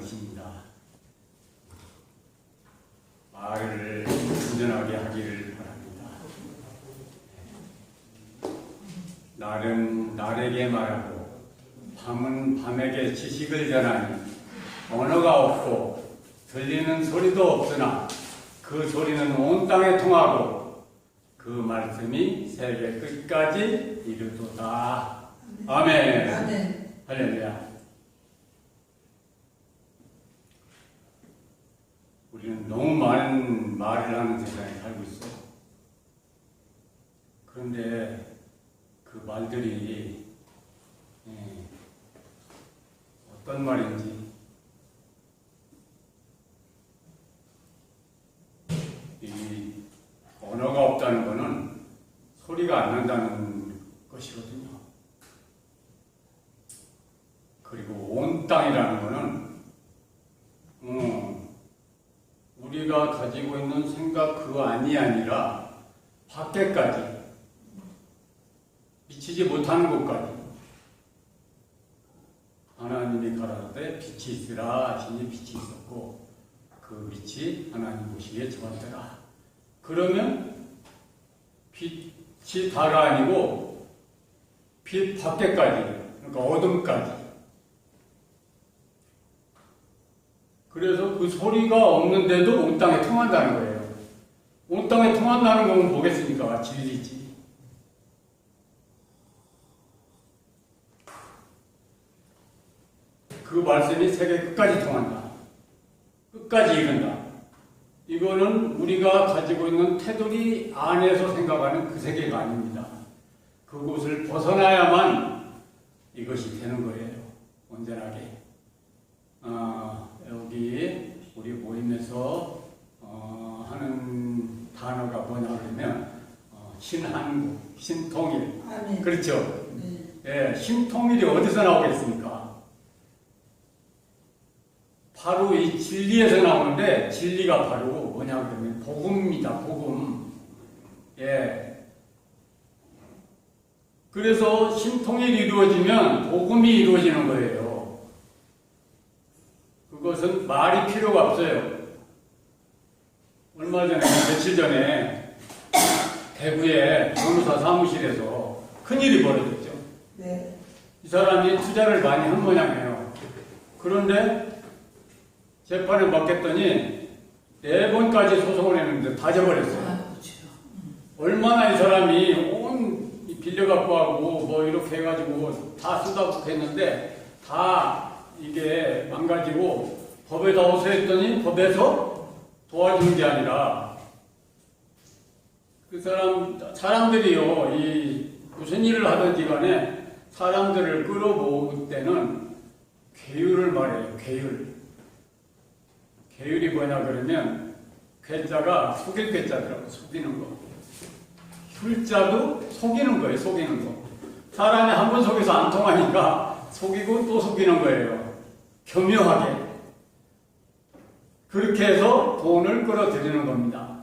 것입니다. 말을 안전하게 하기를 바랍니다. 날은 날에게 말하고 밤은 밤에게 지식을 전하니 언어가 없고 들리는 소리도 없으나 그 소리는 온 땅에 통하고 그 말씀이 세계 끝까지 이르도다. 아멘. 아멘. 할렐루야. 우리는 너무 많은 말을 하는 세상에 살고 있어. 그런데 그 말들이 예, 어떤 말인지 이 언어가 없다는 것은 소리가 안 난다는 것이거든요. 그리고 온 땅이라는 것은 음, 우리가 가지고 있는 생각 그 안이 아니라 밖에까지 미치지 못하는 곳까지 하나님이 가라사대 빛이 있으라 하시니 빛이 있었고 그 빛이 하나님 보시기에 좋았더라. 그러면 빛이 다가 아니고 빛 밖에까지 그러니까 어둠까지 그래서 그 소리가 없는데도 온 땅에 통한다는 거예요. 온 땅에 통한다는 건 뭐겠습니까? 진리지. 그 말씀이 세계 끝까지 통한다. 끝까지 이른다. 이거는 우리가 가지고 있는 테두리 안에서 생각하는 그 세계가 아닙니다. 그곳을 벗어나야만 이것이 되는 거예요. 온전하게. 아, 여기 우리 모임에서 어, 하는 단어가 뭐냐 그러면 어, 신한국, 신통일. 아멘. 그렇죠? 네. 예, 신통일이 어디서 나오겠습니까? 바로 이 진리에서 나오는데 진리가 바로 뭐냐 그러면 복음입니다. 복음. 예. 그래서 신통일이 이루어지면 복음이 이루어지는 거예요. 그것은 말이 필요가 없어요. 며칠 전에 대구의 변호사 사무실에서 큰일이 벌어졌죠. 네. 이 사람이 투자를 많이 한 모양이에요. 그런데 재판에 맡겼더니 네 번까지 소송을 했는데 다 져버렸어요. 아, 그렇죠. 얼마나 이 사람이 온 빌려 갖고 하고 뭐 이렇게 해가지고 다 쓰다고 했는데 다 이게 망가지고 법에다 호소했더니 법에서 도와주는 게 아니라 그 사람 사람들이요 이 무슨 일을 하든지 간에 사람들을 끌어모을 때는 계율을 말해요 계율 계율이 뭐냐 그러면 괴자가 속일 괴자더라고 속이는 거 훌자도 속이는 거예요, 속이는 거. 사람이 한 번 속여서 안 통하니까 속이고 또 속이는 거예요. 교묘하게. 그렇게 해서 돈을 끌어들이는 겁니다.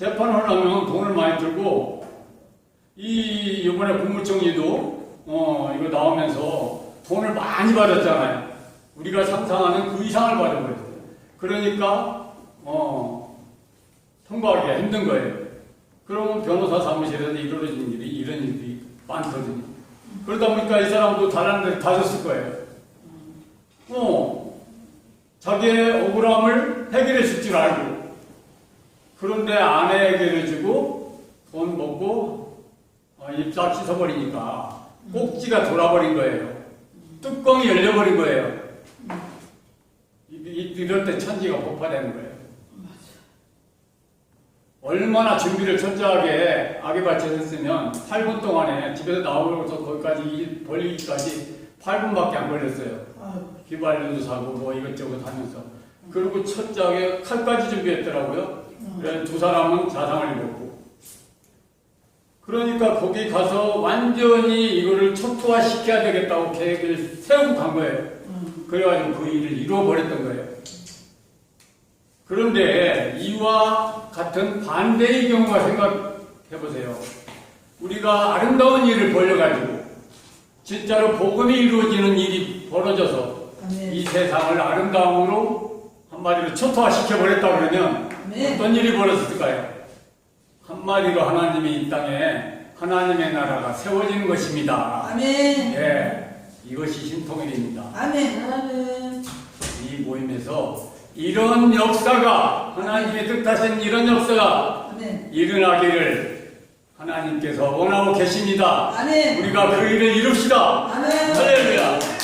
재판을 하려면 돈을 많이 들고, 이, 이번에 국무총리도, 어, 이거 나오면서 돈을 많이 받았잖아요. 우리가 상상하는 그 이상을 받아버렸어요. 그러니까, 어, 통과하기가 힘든 거예요. 그러면 변호사 사무실에서 이루어진 일이 이런 일이 많거든요. 그러다 보니까 이 사람도 다른 데 다졌을 거예요. 어, 자기의 억울함을 해결해 줄줄 알고. 그런데 안 해결해주고 돈 먹고 어, 입싹 씻어버리니까 꼭지가 돌아버린 거예요. 뚜껑이 열려버린 거예요. 이럴 때 천지가 폭파되는 거예요. 얼마나 준비를 철저하게 악에바쳐 했으면 8분 동안에 집에서 나오면서 거기까지 일 벌리기까지 8분밖에 안 걸렸어요. 아, 휘발유도 사고 뭐 이것저것 하면서. 그리고 철저하게 칼까지 준비했더라고요. 그래서 두 사람은 자상을 입었고. 그러니까 거기 가서 완전히 이거를 척도화시켜야 되겠다고 계획을 세우고 간 거예요. 음, 그래가지고 그 일을 이루어버렸던 거예요. 그런데 이와 같은 반대의 경우가 생각해보세요. 우리가 아름다운 일을 벌려가지고 진짜로 복음이 이루어지는 일이 벌어져서 아멘. 이 세상을 아름다움으로 한마디로 초토화시켜 버렸다 그러면. 어떤 일이 벌어졌을까요? 한마디로 하나님이 이 땅에 하나님의 나라가 세워지는 것입니다. 아멘. 예, 이것이 신통일입니다. 아멘. 아멘. 이 모임에서 이런 역사가 하나님의 뜻하신 이런 역사가 아멘. 일어나기를 하나님께서 원하고 계십니다. 아멘. 우리가 그 일을 이룹시다. 아멘. 할렐루야.